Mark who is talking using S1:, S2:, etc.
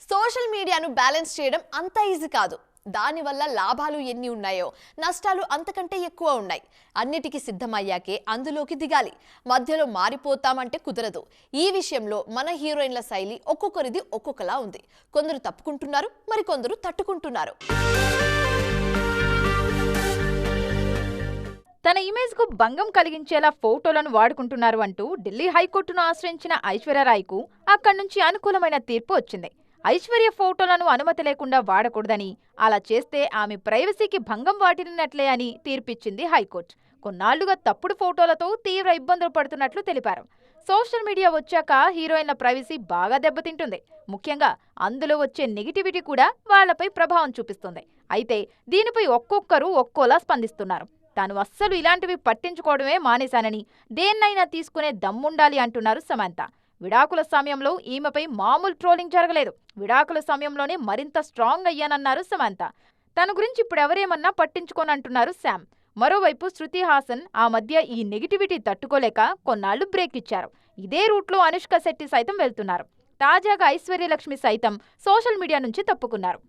S1: Social మీడియాను balance చేయడం అంత ఈజీ కాదు. దానివల్ల లాభాలు ఎన్ని ఉన్నాయో నష్టాలు అంతకంటే ఎక్కువ ఉన్నాయి. అన్నిటికీ సిద్ధమయ్యాకే అందులోకి దిగాలి. మధ్యలో మారిపోతామంటే కుదరదు. ఈ విషయంలో మన హీరోయిన్ల శైలి ఒక్కొక్కరిది ఒక్కొక్కలా ఉంది. కొందరు తప్పుకుంటున్నారు మరికొందరు తట్టుకుంటున్నారు.
S2: తన ఇమేజ్కు భంగం కలిగించేలా ఫోటోలను వాడుకుంటున్నారు అంటూ ఢిల్లీ హైకోర్టును ఆశ్రయించిన ఐశ్వర్యరాయ్కు అక్కడి నుంచి అనుకూలమైన తీర్పు వచ్చింది. ఐశ్వర్య ఫోటోలను అనుమతి లేకుండా వాడకూడదని. అలా చేస్తే ఆమె ప్రైవసీకి భంగం వాటిల్లినట్లే అని తీర్పిచ్చింది హైకోర్టు. కొన్నాళ్ళుగా తప్పుడు ఫోటోలతో తీవ్ర ఇబ్బందులు పడుతున్నట్లు తెలిపారు. సోషల్ మీడియా వచ్చాక హీరోయిన్ల ప్రైవసీ బాగా దెబ్బతింటుంది. ముఖ్యంగా అందులో వచ్చే నెగిటివిటీ కూడా వాళ్ళపై ప్రభావం చూపిస్తుంది. అయితే దీనిపై ఒక్కొక్కరు ఒక్కోలా స్పందిస్తున్నారు. తాను అస్సలు ఇలాంటివి పట్టించుకోవడమే మానేశానని దేన్నైనా తీసుకునే దమ్ముండాలి అంటున్నారు సమంత. విడాకుల సమయంలో ఈమెపై మామూలు ట్రోలింగ్ జరగలేదు. విడాకుల సమయంలోనే మరింత స్ట్రాంగ్ అయ్యానన్నారు సమంత. తన గురించి ఇప్పుడు ఎవరేమన్నా పట్టించుకోనంటున్నారు శామ్. మరోవైపు శృతి హాసన్ ఆ మధ్య ఈ నెగిటివిటీ తట్టుకోలేక కొన్నాళ్ళు బ్రేక్ ఇచ్చారు. ఇదే రూట్లో అనుష్క శెట్టి సైతం వెళ్తున్నారు. తాజాగా ఐశ్వర్యలక్ష్మి సైతం సోషల్ మీడియా నుంచి తప్పుకున్నారు.